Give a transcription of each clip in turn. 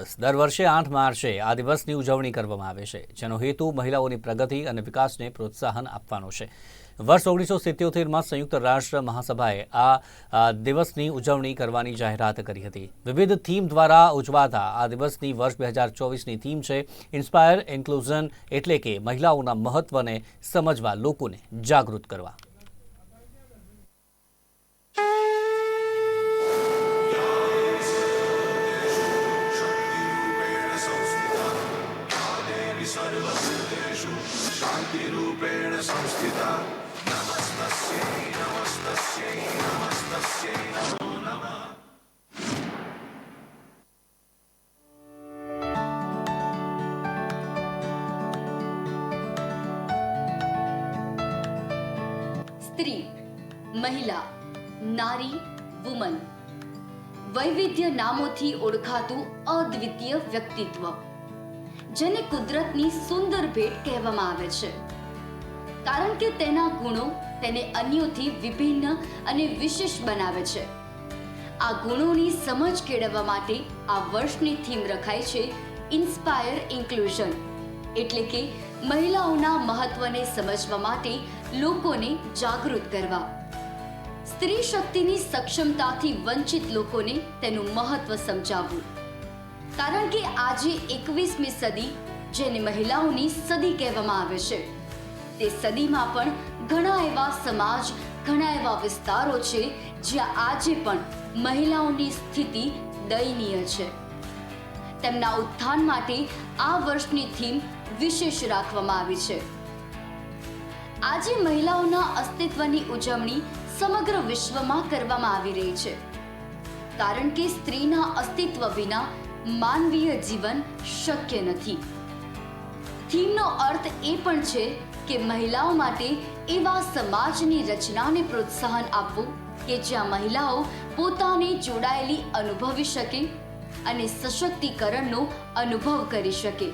દર વર્ષે આઠ માર્ચે આ દિવસની ઉજવણી કરવામાં આવે છે, જેનો હેતુ મહિલાઓની પ્રગતિ અને વિકાસને પ્રોત્સાહન આપવાનો છે. વર્ષ ઓગણીસો સિત્યોતેરમાં સંયુક્ત રાષ્ટ્ર મહાસભાએ આ દિવસની ઉજવણી કરવાની જાહેરાત કરી હતી. વિવિધ થીમ દ્વારા ઉજવાતા આ દિવસની વર્ષ બે હજાર ચોવીસની થીમ છે ઇન્સ્પાયર ઇન્ક્લુઝન એટલે કે મહિલાઓના મહત્વને સમજવા, લોકોને જાગૃત કરવા. સ્ત્રી, મહિલા, નારી વુમન વૈવિધ્ય નામોથી ઓળખાતું અદ્વિતીય વ્યક્તિત્વ, જેને કુદરતની સુંદર ભેટ કહેવામાં આવે છે. કારણ કે તેના ગુણો તેને અન્યોથી વિભિન્ન અને વિશેષ બનાવે છે. આ ગુણોની સમજ કેળવવા માટે આ વર્ષની થીમ રખાય છે ઇન્સ્પાયર ઇન્ક્લુઝન એટલે કે મહિલાઓના મહત્વને સમજવા માટે લોકોને જાગૃત કરવા. સ્ત્રી શક્તિની સક્ષમતાથી વંચિત લોકોને તેનું મહત્વ સમજાવવું. કારણ કે આજે એકવીસમી સદી, જેને મહિલાઓની સદી કહેવામાં આવે છે. તે સદીમાં પણ ઘણા એવા સમાજ, ઘણા એવા વિસ્તારો છે, જ્યાં આજે પણ મહિલાઓની સ્થિતિ દયનીય છે. તેમના ઉત્થાન માટે આ વર્ષની થીમ વિશેષ રાખવામાં આવી છે. આજે મહિલાઓના અસ્તિત્વની ઉજવણી સમગ્ર વિશ્વમાં કરવામાં આવી રહી છે. કારણ કે સ્ત્રીના અસ્તિત્વ વિના માનવીય જીવન શક્ય નથી. થીમનો અર્થ એ પણ છે કે મહિલાઓ માટે એવા સમાજની રચનાને પ્રોત્સાહન આપવું કે જ્યાં મહિલાઓ પોતાને જોડાયેલી અનુભવી શકે અને સશક્તિકરણનો અનુભવ કરી શકે.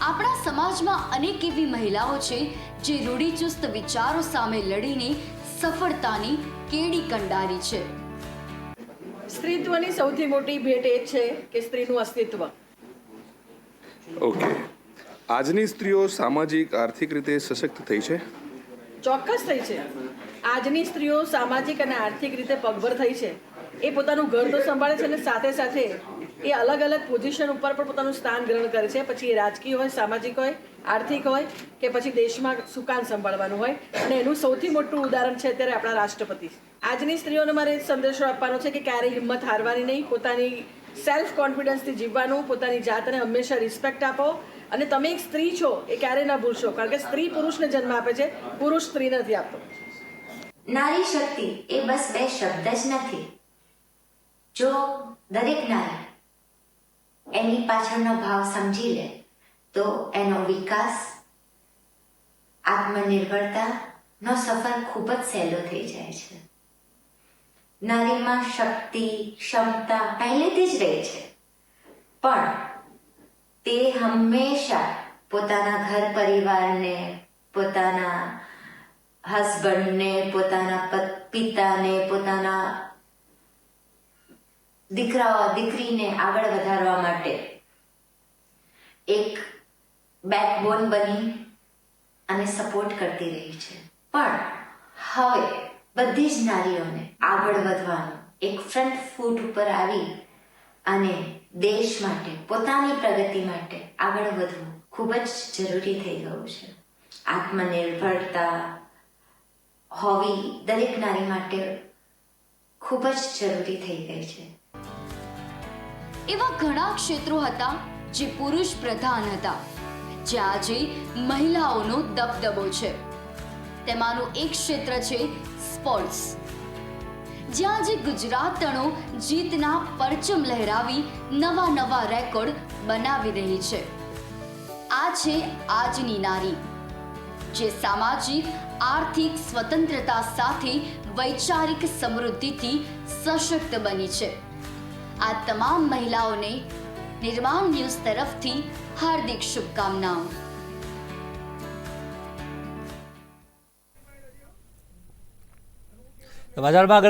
આપણા સમાજમાં અનેક એવી મહિલાઓ છે જે રૂઢિચુસ્ત વિચારો સામે લડીને સફળતાની કેડી કંડારી છે. સ્ત્રીત્વની સૌથી મોટી ભેટ એ છે કે સ્ત્રીનું અસ્તિત્વ. ઓકે. આજની સ્ત્રીઓ સામાજિક આર્થિક રીતે સશક્ત થઈ છે? ચોક્કસ થઈ છે. આજની સ્ત્રીઓ સામાજિક અને આર્થિક રીતે પગભર થઈ છે. એ પોતાનું ઘર તો સંભાળે છે અને સાથે સાથે એ અલગ અલગ પોઝિશન ઉપર પણ પોતાનું સ્થાન ગ્રહણ કરે છે. પછી એ રાજકીય હોય, સામાજિક હોય, આર્થિક હોય કે પછી દેશમાં સુકાન સંભાળવાનું હોય. અને એનું સૌથી મોટું ઉદાહરણ છે અત્યારે આપણા રાષ્ટ્રપતિ. આજની સ્ત્રીઓને મારે સંદેશો આપવાનો છે કે ક્યારેય હિંમત હારવાની નહીં. પોતાની સેલ્ફ કોન્ફિડન્સથી જીવવાનું, પોતાની જાતને હંમેશા રિસ્પેક્ટ આપો. અને તમે એક સ્ત્રી છો, એ ક્યારેય ના ભૂલશો. કારણ કે સ્ત્રી પુરુષને જન્મ આપે છે, પુરુષ સ્ત્રી નથી આપતો. નારી શક્તિ એ બસ બે શબ્દ જ નથી. જો દરેક નારી એની પાછળનો ભાવ સમજી લે, તો એનો વિકાસ, આત્મનિર્ભરતા નો સફર ખૂબ જ સહેલો થઈ જાય છે. નારીમાં શક્તિ, ક્ષમતા પહેલેથી જ રહી છે. પણ તે હંમેશા પોતાના ઘર પરિવારને, પોતાના હસબન્ડને, પોતાના પિતાને, પોતાના દીકરાઓ, દીકરીને આગળ વધારવા માટે એક બેકબોન બની અને સપોર્ટ કરતી રહી છે. પણ હવે બધી જ નારીઓને આગળ વધવાનું એક ફ્રન્ટ ફૂટ ઉપર આવી અને દેશ માટે, પોતાની પ્રગતિ માટે આગળ વધવું ખૂબ જ જરૂરી થઈ ગયું છે. આત્મનિર્ભરતા હોવી દરેક નારી માટે ખૂબ જ જરૂરી થઈ ગઈ છે. એવા ઘણા ક્ષેત્રો હતા જે પુરુષ પ્રધાન હતા જ્યાં આજે મહિલાઓનો દબદબો છે. તેમાંનું એક ક્ષેત્ર છે સ્પોર્ટ્સ. જ્યાં આજે ગુજરાતણો જીતના પરચમ લહેરાવી નવા નવા રેકોર્ડ બનાવી રહી છે. આ છે આજની નારી, જે સામાજિક, આર્થિક સ્વતંત્રતા સાથે વૈચારિક સમૃદ્ધિથી સશક્ત બની છે. આ તમામ મહિલાઓને નિર્માણ ન્યૂઝ તરફથી હાર્દિક શુભકામનાઓ. આગળ